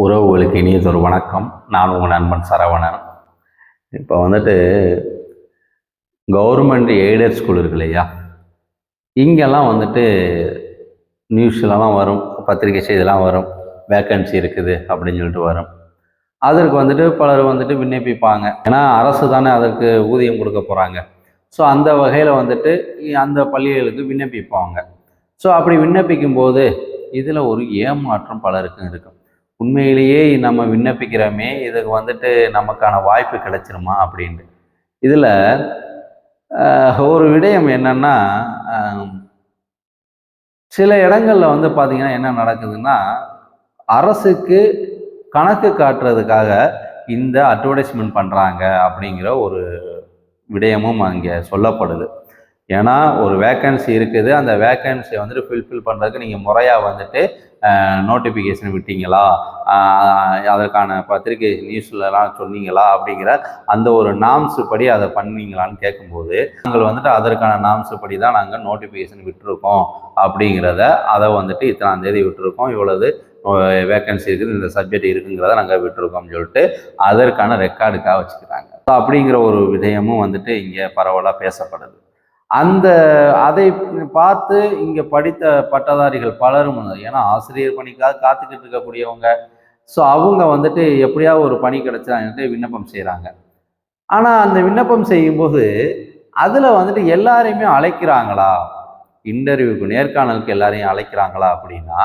உறவுகளுக்கு இனியதொரு வணக்கம். நான் உங்கள் நண்பன் சரவணன். இப்போ வந்துட்டு கவர்மெண்ட் எய்டட் ஸ்கூல் இருக்கு இல்லையா? இங்கெல்லாம் வந்துட்டு நியூஸ்லலாம் வரும் பத்திரிகை செய்திலாம் வரும் வேக்கன்சி இருக்குது அப்படின்னு சொல்லிட்டு வரும். அதற்கு வந்துட்டு பலர் வந்துட்டு விண்ணப்பிப்பாங்க. ஏன்னா அரசு தானே அதற்கு ஊதியம் கொடுக்க போகிறாங்க ஸோ அந்த வகையில் வந்துட்டு அந்த பள்ளிகளுக்கு விண்ணப்பிப்பாங்க. ஸோ அப்படி விண்ணப்பிக்கும் போது இதில் ஒரு ஏமாற்றம் பலருக்கும் இருக்கும். உண்மையிலேயே நம்ம விண்ணப்பிக்கிறோமே இதுக்கு வந்துட்டு நமக்கான வாய்ப்பு கிடைச்சிருமா அப்படின்ட்டு. இதில் ஒரு விடயம் என்னன்னா சில இடங்களில் வந்து பார்த்திங்கன்னா என்ன நடக்குதுன்னா அரசுக்கு கணக்கு காட்டுறதுக்காக இந்த அட்வர்டைஸ்மெண்ட் பண்ணுறாங்க அப்படிங்கிற ஒரு விடயமும் அங்கே சொல்லப்படுது. ஏன்னா ஒரு வேக்கன்சி இருக்குது. அந்த வேக்கன்சியை வந்துட்டு ஃபில்ஃபில் பண்ணுறதுக்கு நீங்கள் முறையாக வந்துட்டு நோட்டிஃபிகேஷன் விட்டீங்களா? அதற்கான பத்திரிகை நியூஸ்லலாம் சொன்னீங்களா? அப்படிங்கிற அந்த ஒரு நாம்ஸ் படி அதை பண்ணீங்களான்னு கேட்கும்போது நாங்கள் வந்துட்டு அதற்கான நாம்ஸ் படி தான் நாங்கள் நோட்டிஃபிகேஷன் விட்டுருக்கோம். அப்படிங்கிறத அதை வந்துட்டு இத்தனாம் தேதி விட்டுருக்கோம். இவ்வளவு வேக்கன்சி இருக்குது. இந்த சப்ஜெக்ட் இருக்குங்கிறத நாங்கள் விட்டுருக்கோம்னு சொல்லிட்டு அதற்கான ரெக்கார்டுக்காக வச்சுக்கிறாங்க ஸோ அப்படிங்கிற ஒரு விடயமும் வந்துட்டு இங்கே பரவலாக பேசப்படுது. அந்த அதை பார்த்து இங்கே படித்த பட்டதாரிகள் பலரும் ஏன்னா ஆசிரியர் பணிக்காக காத்துக்கிட்டு இருக்கக்கூடியவங்க. ஸோ அவங்க வந்துட்டு எப்படியாவது ஒரு பணி கிடைச்சாங்கன்ட்டு விண்ணப்பம் செய்கிறாங்க ஆனால் அந்த விண்ணப்பம் செய்யும்போது அதில் வந்துட்டு எல்லாரையுமே அழைக்கிறாங்களா? இன்டர்வியூக்கு நேர்காணலுக்கு எல்லாரையும் அழைக்கிறாங்களா அப்படின்னா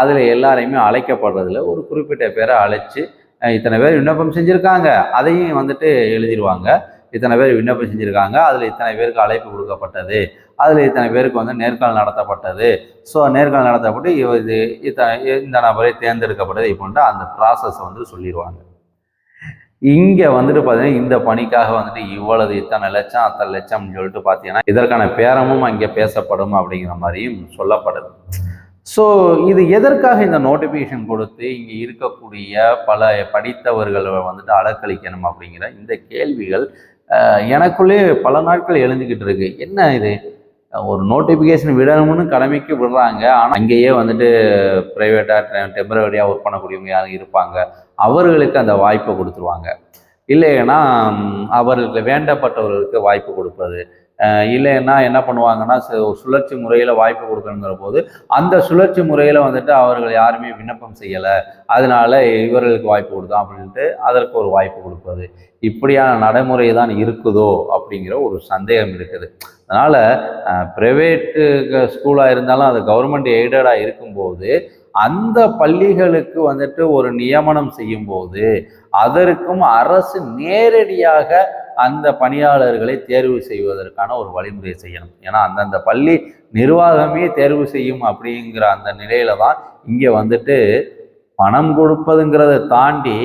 அதில் எல்லாரையுமே அழைக்கப்படுறதுல ஒரு குறிப்பிட்ட பேரை அழைச்சி இத்தனை பேர் விண்ணப்பம் செஞ்சுருக்காங்க. அதையும் வந்துட்டு எழுதிடுவாங்க இத்தனை பேர் விண்ணப்பம் செஞ்சுருக்காங்க. அதில் இத்தனை பேருக்கு அழைப்பு கொடுக்கப்பட்டது. அதில் இத்தனை பேருக்கு வந்து நேர்காணல் நடத்தப்பட்டது. ஸோ நேர்காணல் நடத்தப்பட்டு இது இத்தனை இந்த நபரை தேர்ந்தெடுக்கப்பட்டது. இப்போன்ட்டு அந்த ப்ராசஸ் வந்து சொல்லிடுவாங்க. இங்கே வந்துட்டு பார்த்தீங்கன்னா இந்த பணிக்காக வந்துட்டு இவ்வளவு இத்தனை லட்சம் அத்தனை லட்சம்னு சொல்லிட்டு பார்த்தீங்கன்னா இதற்கான பேரமும் அங்கே பேசப்படும் அப்படிங்கிற மாதிரியும் சொல்லப்படுது. ஸோ இது எதற்காக இந்த நோட்டிஃபிகேஷன் கொடுத்து இங்கே இருக்கக்கூடிய பல படித்தவர்களை வந்துட்டு அலக்களிக்கணும் அப்படிங்கிற இந்த கேள்விகள் எனக்குள்ளே பல நாட்கள் எழுந்துக்கிட்டு இருக்கு. என்ன இது? ஒரு நோட்டிஃபிகேஷன் விடணும்னு கடமைக்கு விடுறாங்க. ஆனால் அங்கேயே வந்துட்டு ப்ரைவேட்டாக டெம்பரவரியாக ஒர்க் பண்ணக்கூடியவங்க யாரும் இருப்பாங்க. அவர்களுக்கு அந்த வாய்ப்பை கொடுத்துருவாங்க. இல்லைன்னா அவர்களுக்கு வேண்டப்பட்டவர்களுக்கு வாய்ப்பு கொடுப்பது. இல்லைன்னா என்ன பண்ணுவாங்கன்னா சு- சுழற்சி முறையில் வாய்ப்பு கொடுக்கணுங்கிற போது அந்த சுழற்சி முறையில் வந்துட்டு அவர்கள் யாருமே விண்ணப்பம் செய்யலை. அதனால இவர்களுக்கு வாய்ப்பு கொடுத்தோம் அப்படின்ட்டு அதற்கு ஒரு வாய்ப்பு கொடுப்பது. இப்படியான நடைமுறை தான் இருக்குதோ அப்படிங்கிற ஒரு சந்தேகம் இருக்குது. அதனால் ப்ரைவேட்டு ஸ்கூலாக இருந்தாலும் அது கவர்மெண்ட் எய்டடாக இருக்கும்போது அந்த பள்ளிகளுக்கு வந்துட்டு ஒரு நியமனம் செய்யும்போது அதற்கும் அரசு நேரடியாக அந்த பணியாளர்களை தேர்வு செய்வதற்கான ஒரு வழிமுறை செய்யணும். ஏன்னா அந்தந்த பள்ளி நிர்வாகமே தேர்வு செய்யும் அப்படிங்கிற அந்த நிலையில தான் இங்கே வந்துட்டு பணம் கொடுப்பதுங்கிறத தாண்டி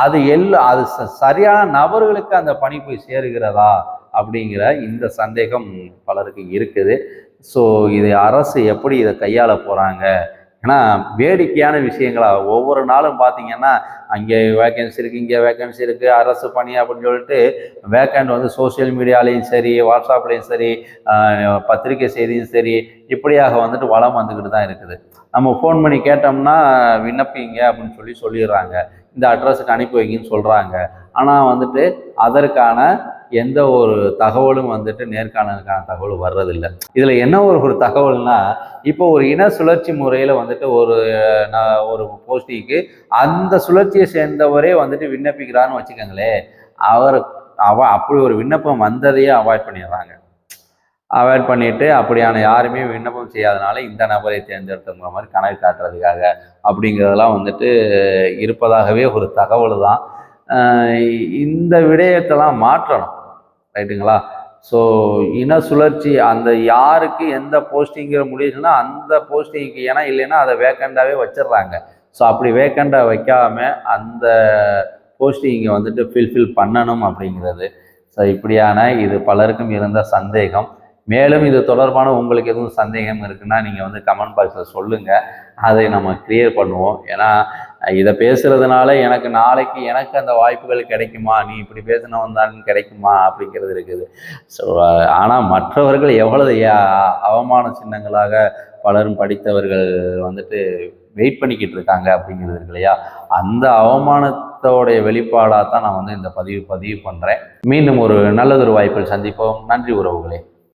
அது எல்லா அது ச- சரியான நபர்களுக்கு அந்த பணி போய் சேருகிறதா அப்படிங்கிற இந்த சந்தேகம் பலருக்கு இருக்குது. ஸோ இது அரசு எப்படி இதை கையாள போகிறாங்க ஏன்னா வேடிக்கையான விஷயங்களா? ஒவ்வொரு நாளும் பார்த்தீங்கன்னா அங்கே வேகன்சி இருக்குது இங்கே வேக்கன்சி இருக்குது அரசு பணி அப்படின்னு சொல்லிட்டு வேக்கண்ட் வந்து சோஷியல் மீடியாலையும் சரி வாட்ஸ்அப்லேயும் சரி பத்திரிக்கை பத்திரிகை செய்தியும் சரி இப்படியாக வந்துட்டு வளம் வந்துக்கிட்டு தான் இருக்குது. நம்ம ஃபோன் பண்ணி கேட்டோம்னா விண்ணப்பிங்க அப்படின்னு சொல்லி சொல்லிடுறாங்க. இந்த அட்ரஸுக்கு அனுப்பி வைங்கன்னு சொல்கிறாங்க ஆனால் வந்துட்டு அதற்கான எந்த ஒரு தகவலும் வந்துட்டு நேர்காணலுக்கான தகவல் வர்றதில்லை. இதில் என்ன ஒரு ஒரு தகவல்னா இப்போ ஒரு இன சுழற்சி முறையில் வந்துட்டு ஒரு நான் ஒரு போஸ்டிங்க்கு அந்த சுழற்சியை சேர்ந்தவரே வந்துட்டு விண்ணப்பிக்கிறான்னு வச்சுக்கோங்களேன் அவர் அவ அப்படி ஒரு விண்ணப்பம் வந்ததையே அவாய்ட் பண்ணிடுறாங்க. அவாய்ட் பண்ணிட்டு அப்படியான யாருமே விண்ணப்பம் செய்யாதனால இந்த நபரை தேர்ந்தெடுத்துங்கிற மாதிரி கணக்கு காட்டுறதுக்காக அப்படிங்கிறதெல்லாம் வந்துட்டு இருப்பதாகவே ஒரு தகவல் தான். இந்த விடயத்தெல்லாம் மாற்றணும். ரைட்டுங்களா? ஸோ இன சுழற்சி அந்த யாருக்கு எந்த போஸ்டிங்கிற முடியுதுன்னா அந்த போஸ்டிங்க்கு ஏன்னா இல்லைன்னா அதை வேக்கண்டாகவே வச்சிடுறாங்க ஸோ அப்படி வேக்கண்டாக வைக்காம அந்த போஸ்டிங்கை வந்துட்டு ஃபில்ஃபில் பண்ணணும் அப்படிங்கிறது. ஸோ இப்படியான இது பலருக்கும் இருந்த சந்தேகம். மேலும் இது தொடர்பான உங்களுக்கு எதுவும் சந்தேகம் இருக்குன்னா நீங்கள் வந்து கமெண்ட் பாக்ஸில் சொல்லுங்கள் அதை நம்ம கிளியர் பண்ணுவோம். ஏன்னா இதை பேசுறதுனால எனக்கு நாளைக்கு எனக்கு அந்த வாய்ப்புகள் கிடைக்குமா? நீ இப்படி பேசினவன் தான் கிடைக்குமா? அப்படிங்கிறது இருக்குது. ஸோ ஆனால் மற்றவர்கள் எவ்வளவு அவமான சின்னங்களாக பலரும் படித்தவர்கள் வந்துட்டு வெயிட் பண்ணிக்கிட்டு இருக்காங்க அப்படிங்கிறது இருக்கு இல்லையா? அந்த அவமானத்தோடைய வெளிப்பாடாக தான் நான் வந்து இந்த பதிவு பதிவு பண்ணுறேன் மீண்டும் ஒரு நல்லதொரு வாய்ப்பில் சந்திப்போம். நன்றி உறவுகளே.